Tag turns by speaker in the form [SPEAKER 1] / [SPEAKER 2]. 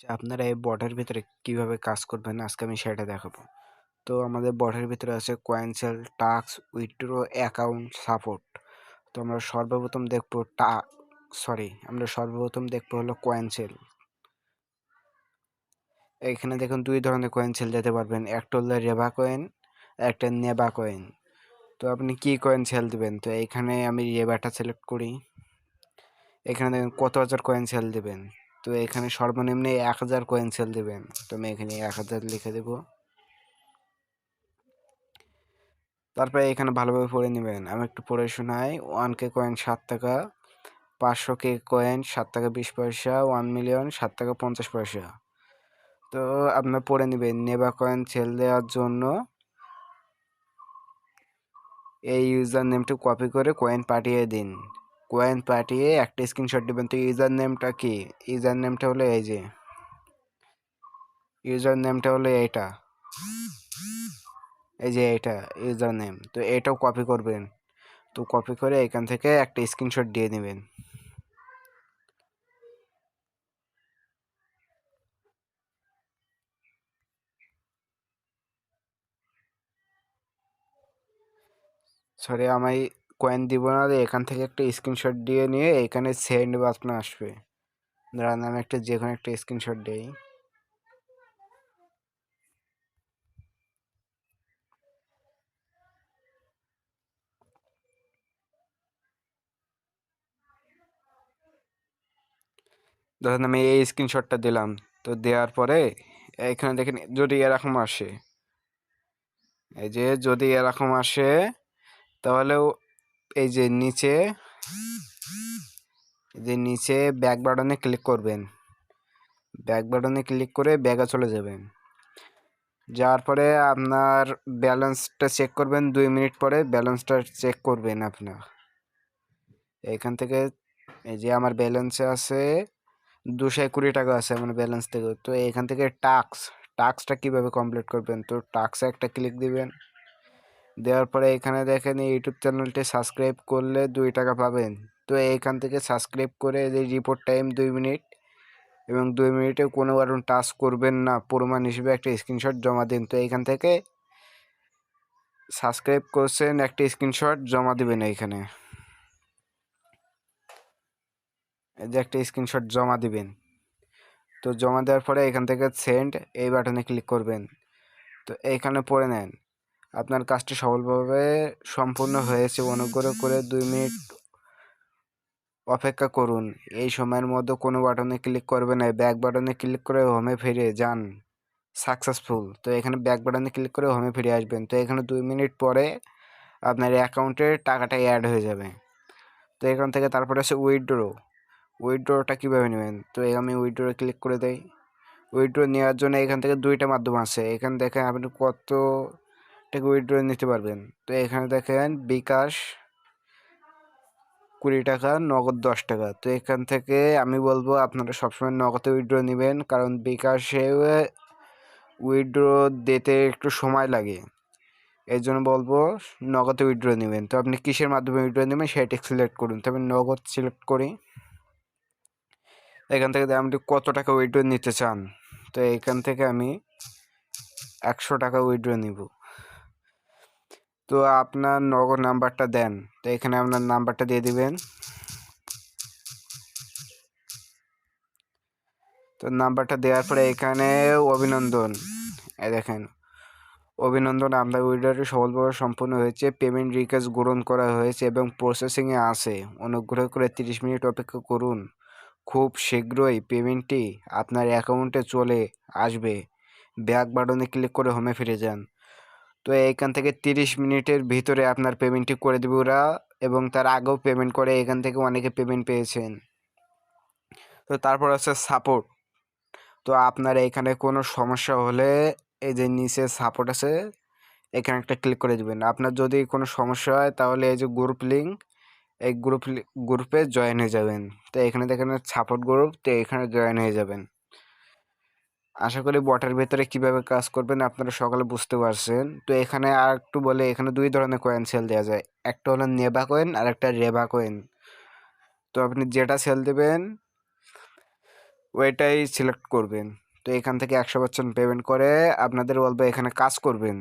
[SPEAKER 1] যে আপনারা এই বটের ভিতরে কীভাবে কাজ করবেন, আজকে আমি সেটা দেখাবো। তো আমাদের বটের ভিতরে আছে coin sell tasks withdraw account support তো আমরা সর্বপ্রথম দেখব টা সরি আমরা সর্বপ্রথম দেখব হলো কয়েনসেল এখানে দেখুন দুই ধরনের কয়েন সেল পারবেন, একটা হলো রেভা কয়েন একটা নেবা কয়েন তো আপনি কি কয়েন সেল দিবেন? তো এখানে আমি রেবাটা সিলেক্ট করি। এখানে দেখুন কত হাজার কয়েন সেল দিবেন। তো এখানে সর্বনিম্ন এক হাজার কয়েন সেল দেবেন। তো আমি এখানে এক হাজার লিখে দেব। তারপরে এখানে ভালোভাবে পড়ে নেবেন। আমি একটু পড়ে শোনাই। ওয়ান কে কয়েন সাত টাকা, পাঁচশো কে কয়েন সাত টাকা বিশ পয়সা ওয়ান মিলিয়ন সাত টাকা পঞ্চাশ পয়সা। তো আপনার পড়ে নেবেন। নেবা কয়েন সেল দেওয়ার জন্য এই ইউজার নেমটি কপি করে কয়েন পাঠিয়ে দিন। কয়েন পাঠিয়ে একটা স্ক্রিনশট দিবেন তো ইউজার নেমটা কি? ইউজার নেমটা হলো এই যে। ইউজার নেমটা হলো এইটা। এই যে এইটা ইউজার নেম তো এটাও কপি করবেন। তো কপি করে এখান থেকে একটা স্ক্রিনশট দিয়ে নেবেন সরি আমি কয়েন দিব না এখান থেকে একটা স্ক্রিনশট দিয়ে নিয়ে এখানে সেন্ড বাটন আসবে। দাঁড়ান আমি একটা যে কোনো একটা স্ক্রিনশট দিই। ধরেন আমি এই স্ক্রিনশটটা দিলাম, তো দেওয়ার পরে এখানে দেখেন যদি এরকম আসে, এই যে যদি এরকম আসে, তাহলেও এই যে নিচে যে নিচে ব্যাক বাটনে ক্লিক করবেন। ব্যাক বাটনে ক্লিক করে ব্যাগে চলে যাবেন। যাওয়ার পরে আপনার ব্যালেন্সটা চেক করবেন, দুই মিনিট পরে ব্যালেন্সটা চেক করবেন আপনার। এখান থেকে এই যে আমার ব্যালেন্সে আছে দুশো কুড়ি টাকা আছে আমার ব্যালেন্স থেকে। তো এখান থেকে টাক্স টাক্সটা কীভাবে কমপ্লিট করবেন? তো টাক্সে একটা ক্লিক দিবেন। দেওয়ার পরে এখানে দেখেন ইউটিউব চ্যানেলটি সাবস্ক্রাইব করলে দুই টাকা পাবেন। তো এইখান থেকে সাবস্ক্রাইব করে এই রিপোর্ট টাইম দুই মিনিট এবং দুই মিনিটে কোনো কারণ টাচ করবেন না, প্রমাণ হিসেবে একটা স্ক্রিনশট জমা দিন। তো এইখান থেকে সাবস্ক্রাইব করছেন, একটা স্ক্রিনশট জমা দিবেন এইখানে এই যে একটা স্ক্রিনশট জমা দিবেন। তো জমা দেওয়ার পরে এখান থেকে সেন্ড এই বাটনে ক্লিক করবেন। তো এইখানে পড়ে নেন। আপনার কাজটি সফলভাবে সম্পূর্ণ হয়েছে। অনুগ্রহ করে দুই মিনিট অপেক্ষা করুন। এই সময়ের মধ্যে কোনো বাটনে ক্লিক করবে না। ব্যাক বাটনে ক্লিক করে হোমে ফিরে যান। সাকসেসফুল। তো এখানে ব্যাক বাটনে ক্লিক করে হোমে ফিরে আসবেন। তো এখানে দুই মিনিট পরে আপনার অ্যাকাউন্টে টাকাটা অ্যাড হয়ে যাবে। তো এখান থেকে তারপরে আছে উইথড্রো। উইথড্রোটা কীভাবে নেবেন? তো আমি উইথড্রো ক্লিক করে দেই। উইথড্রো নেওয়ার জন্য এখান থেকে দুইটা মাধ্যম আছে। এখানে দেখেন আপনি কত টাকা উইথড্র নিতে পারবেন। তো এখানে দেখেন বিকাশ কুড়ি টাকা, নগদ দশ টাকা। তো এখান থেকে আমি বলব আপনারা সবসময় নগদে উইথড্র নেবেন, কারণ বিকাশে উইথড্র দিতে একটু সময় লাগে। এই জন্য বলব নগদে উইথড্র নেবেন। তো আপনি কিসের মাধ্যমে উইথড্র নেবেন সেটি সিলেক্ট করুন। তো আমি নগদ সিলেক্ট করি। এখান থেকে আপনি কত টাকা উইথড্র নিতে চান। তো এখান থেকে আমি একশো টাকা উইথড্র নিব। তো আপনার নগদ নাম্বারটা দেন। তো এখানে আপনার নাম্বারটা দিয়ে দিবেন। তো নাম্বারটা দেওয়ার পরে এখানে অভিনন্দন। দেখেন, অভিনন্দন আপনার উইডারটি সফলভাবে সম্পূর্ণ হয়েছে। পেমেন্ট রিকোয়েস্ট গ্রহণ করা হয়েছে এবং প্রসেসিংয়ে আছে। অনুগ্রহ করে তিরিশ মিনিট অপেক্ষা করুন। খুব শীঘ্রই পেমেন্টটি আপনার অ্যাকাউন্টে চলে আসবে। ব্যাক বাটনে ক্লিক করে হোমে ফিরে যান। তো এখান থেকে তিরিশ মিনিটের ভিতরে আপনার পেমেন্টটি করে দেবে ওরা এবং তার আগেও পেমেন্ট করে, এখান থেকে অনেকে পেমেন্ট পেয়েছেন। তো তারপর আছে সাপোর্ট তো আপনার এখানে কোনো সমস্যা হলে এই যে নিচে সাপোর্ট আছে, এখানে একটা ক্লিক করে দেবেন। আপনার যদি কোনো সমস্যা হয় তাহলে এই যে গ্রুপ লিঙ্ক এই গ্রুপ গ্রুপে জয়েন হয়ে যাবেন। তো এখানে দেখেন সাপোর্ট গ্রুপ তো এখানে জয়েন হয়ে যাবেন। আশা করি বটের ভেতরে কীভাবে কাজ করবেন আপনারা সকালে বুঝতে পারছেন। তো এখানে আর একটু বলে, এখানে দুই ধরনের কয়েন সেল দেওয়া যায়। একটা হলো নেবা কয়েন আর একটা রেবা কয়েন তো আপনি যেটা সেল দেবেন, ওইটাই সিলেক্ট করবেন। তো এখান থেকে একশো পার্সেন্ট পেমেন্ট করে আপনাদের বলবে এখানে কাজ করবেন।